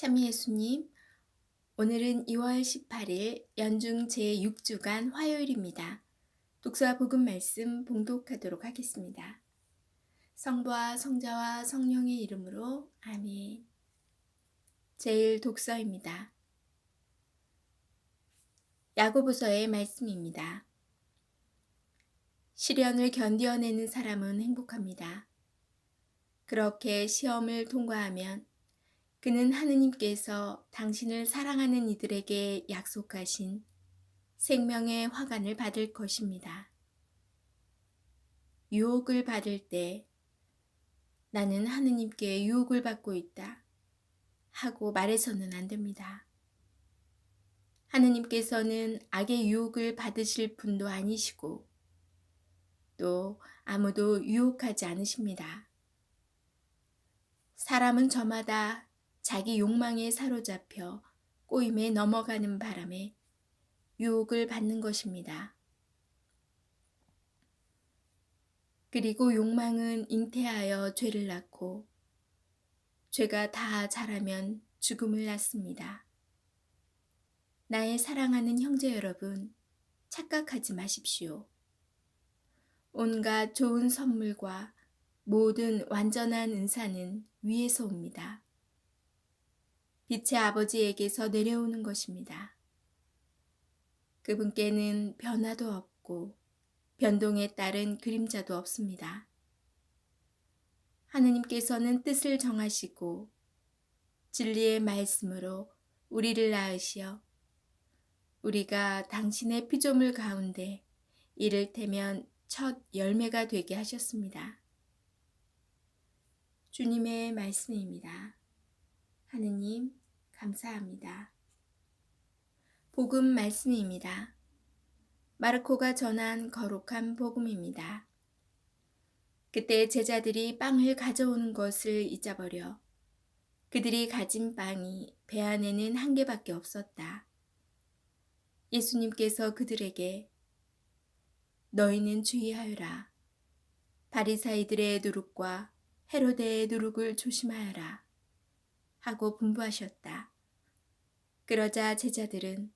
참미 예수님, 오늘은 2월 18일 연중 제6주간 화요일입니다. 독서와 복음 말씀 봉독하도록 하겠습니다. 성부와 성자와 성령의 이름으로 아멘. 제일 독서입니다. 야고보서의 말씀입니다. 시련을 견디어내는 사람은 행복합니다. 그렇게 시험을 통과하면 그는 하느님께서 당신을 사랑하는 이들에게 약속하신 생명의 화관을 받을 것입니다. 유혹을 받을 때 나는 하느님께 유혹을 받고 있다 하고 말해서는 안 됩니다. 하느님께서는 악의 유혹을 받으실 분도 아니시고 또 아무도 유혹하지 않으십니다. 사람은 저마다 자기 욕망에 사로잡혀 꼬임에 넘어가는 바람에 유혹을 받는 것입니다. 그리고 욕망은 잉태하여 죄를 낳고 죄가 다 자라면 죽음을 낳습니다. 나의 사랑하는 형제 여러분, 착각하지 마십시오. 온갖 좋은 선물과 모든 완전한 은사는 위에서 옵니다. 빛의 아버지에게서 내려오는 것입니다. 그분께는 변화도 없고 변동에 따른 그림자도 없습니다. 하느님께서는 뜻을 정하시고 진리의 말씀으로 우리를 낳으시어 우리가 당신의 피조물 가운데 이를테면 첫 열매가 되게 하셨습니다. 주님의 말씀입니다. 하느님, 감사합니다. 복음 말씀입니다. 마르코가 전한 거룩한 복음입니다. 그때 제자들이 빵을 가져오는 것을 잊어버려 그들이 가진 빵이 배 안에는 한 개밖에 없었다. 예수님께서 그들에게 너희는 주의하여라. 바리사이들의 누룩과 헤로데의 누룩을 조심하여라. 하고 분부하셨다. 그러자 제자들은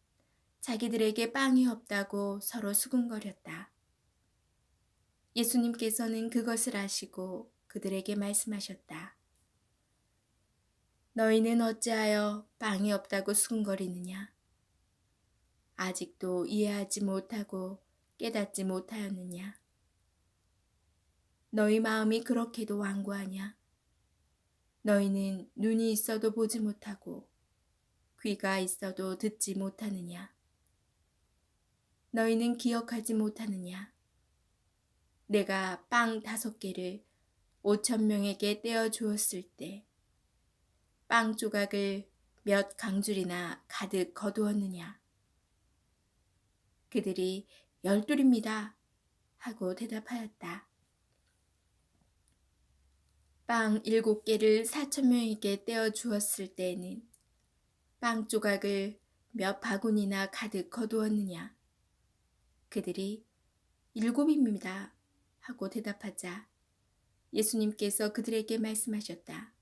자기들에게 빵이 없다고 서로 수군거렸다. 예수님께서는 그것을 아시고 그들에게 말씀하셨다. 너희는 어찌하여 빵이 없다고 수군거리느냐? 아직도 이해하지 못하고 깨닫지 못하였느냐? 너희 마음이 그렇게도 완고하냐? 너희는 눈이 있어도 보지 못하고 귀가 있어도 듣지 못하느냐? 너희는 기억하지 못하느냐? 내가 빵 다섯 개를 오천 명에게 떼어 주었을 때 빵 조각을 몇 강줄이나 가득 거두었느냐? 그들이 열둘입니다. 하고 대답하였다. 빵 일곱 개를 사천 명에게 떼어 주었을 때에는 빵 조각을 몇 바구니나 가득 거두었느냐? 그들이 일곱입니다. 하고 대답하자 예수님께서 그들에게 말씀하셨다.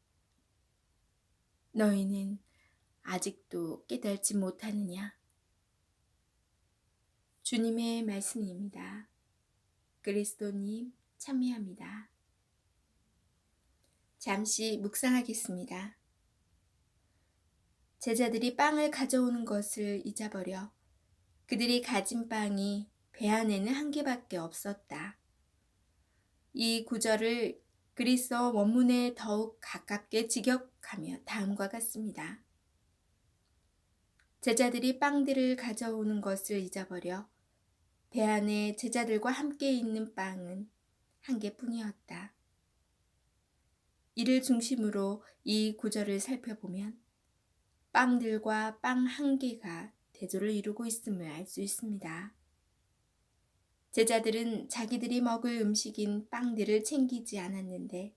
너희는 아직도 깨달지 못하느냐? 주님의 말씀입니다. 그리스도님 참여합니다. 잠시 묵상하겠습니다. 제자들이 빵을 가져오는 것을 잊어버려 그들이 가진 빵이 배 안에는 한 개밖에 없었다. 이 구절을 그리스어 원문에 더욱 가깝게 직역하며 다음과 같습니다. 제자들이 빵들을 가져오는 것을 잊어버려 배 안에 제자들과 함께 있는 빵은 한 개뿐이었다. 이를 중심으로 이 구절을 살펴보면 빵들과 빵 한 개가 대조를 이루고 있음을 알 수 있습니다. 제자들은 자기들이 먹을 음식인 빵들을 챙기지 않았는데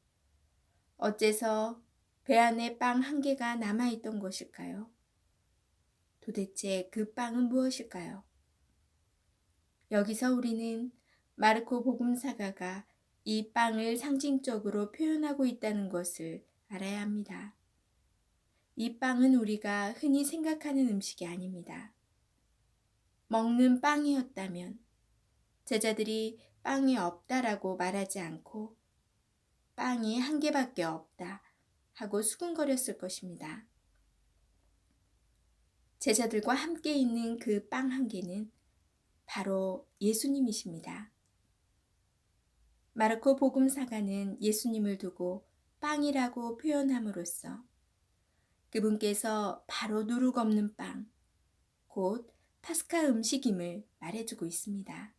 어째서 배 안에 빵 한 개가 남아있던 것일까요? 도대체 그 빵은 무엇일까요? 여기서 우리는 마르코 복음사가가 이 빵을 상징적으로 표현하고 있다는 것을 알아야 합니다. 이 빵은 우리가 흔히 생각하는 음식이 아닙니다. 먹는 빵이었다면 제자들이 빵이 없다라고 말하지 않고 빵이 한 개밖에 없다 하고 수군거렸을 것입니다. 제자들과 함께 있는 그 빵 한 개는 바로 예수님이십니다. 마르코 복음사가는 예수님을 두고 빵이라고 표현함으로써 그분께서 바로 누룩 없는 빵, 곧 파스카 음식임을 말해주고 있습니다.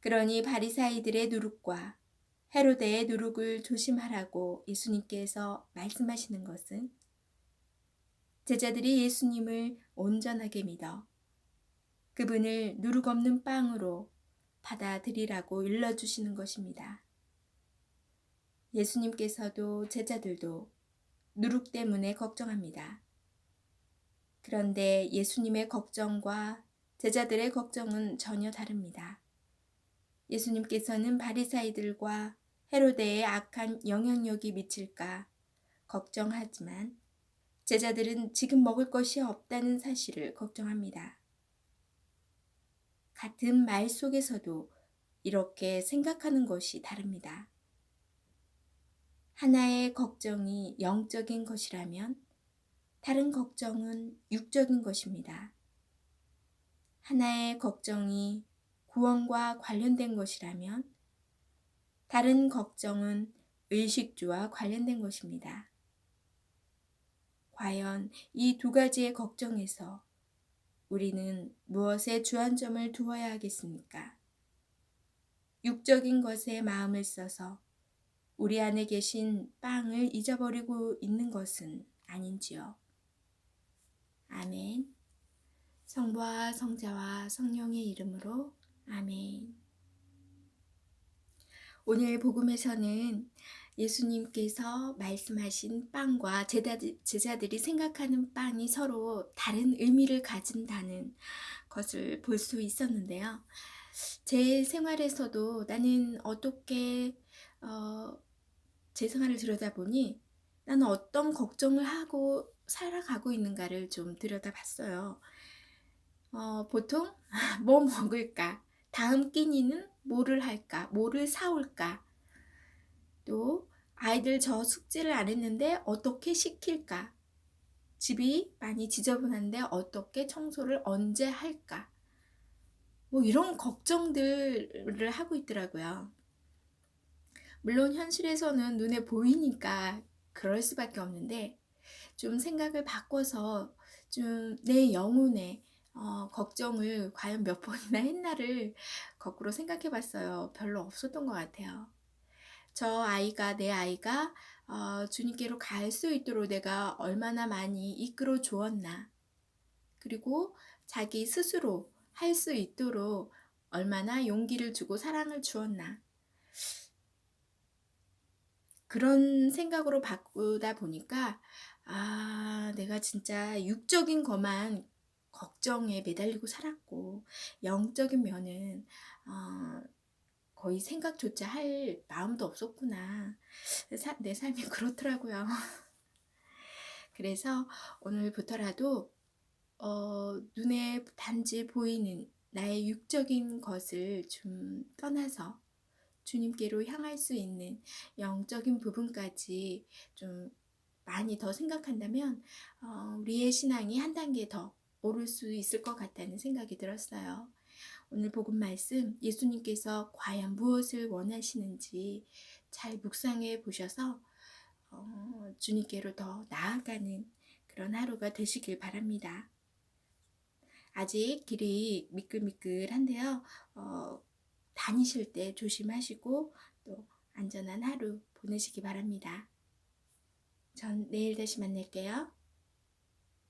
그러니 바리사이들의 누룩과 헤로데의 누룩을 조심하라고 예수님께서 말씀하시는 것은 제자들이 예수님을 온전하게 믿어 그분을 누룩 없는 빵으로 받아들이라고 일러주시는 것입니다. 예수님께서도 제자들도 누룩 때문에 걱정합니다. 그런데 예수님의 걱정과 제자들의 걱정은 전혀 다릅니다. 예수님께서는 바리사이들과 헤로데의 악한 영향력이 미칠까 걱정하지만 제자들은 지금 먹을 것이 없다는 사실을 걱정합니다. 같은 말 속에서도 이렇게 생각하는 것이 다릅니다. 하나의 걱정이 영적인 것이라면 다른 걱정은 육적인 것입니다. 하나의 걱정이 구원과 관련된 것이라면 다른 걱정은 의식주와 관련된 것입니다. 과연 이 두 가지의 걱정에서 우리는 무엇에 주안점을 두어야 하겠습니까? 육적인 것에 마음을 써서 우리 안에 계신 빵을 잊어버리고 있는 것은 아닌지요. 아멘. 성부와 성자와 성령의 이름으로 아멘. 오늘 복음에서는 예수님께서 말씀하신 빵과 제자들이 생각하는 빵이 서로 다른 의미를 가진다는 것을 볼 수 있었는데요. 제 생활에서도 나는 어떻게 어, 제 생활을 들여다보니 나는 어떤 걱정을 하고 살아가고 있는가를 좀 들여다봤어요. 어, 보통 뭐 먹을까? 다음 끼니는 뭐를 할까? 뭐를 사올까? 또 아이들 저 숙제를 안 했는데 어떻게 시킬까? 집이 많이 지저분한데 어떻게 청소를 언제 할까? 뭐 이런 걱정들을 하고 있더라고요. 물론 현실에서는 눈에 보이니까 그럴 수밖에 없는데 좀 생각을 바꿔서 좀 내 영혼에 어, 걱정을 과연 몇 번이나 했나를 거꾸로 생각해 봤어요. 별로 없었던 것 같아요. 저 아이가, 내 아이가 어, 주님께로 갈 수 있도록 내가 얼마나 많이 이끌어 주었나. 그리고 자기 스스로 할 수 있도록 얼마나 용기를 주고 사랑을 주었나. 그런 생각으로 바꾸다 보니까, 아, 내가 진짜 육적인 것만 걱정에 매달리고 살았고, 영적인 면은, 어, 거의 생각조차 할 마음도 없었구나. 내 삶이 그렇더라고요. 그래서 오늘부터라도 어, 눈에 단지 보이는 나의 육적인 것을 좀 떠나서 주님께로 향할 수 있는 영적인 부분까지 좀 많이 더 생각한다면 어, 우리의 신앙이 한 단계 더 오를 수 있을 것 같다는 생각이 들었어요. 오늘 복음 말씀 예수님께서 과연 무엇을 원하시는지 잘 묵상해 보셔서 어, 주님께로 더 나아가는 그런 하루가 되시길 바랍니다. 아직 길이 미끌미끌한데요. 어, 다니실 때 조심하시고 또 안전한 하루 보내시기 바랍니다. 전 내일 다시 만날게요.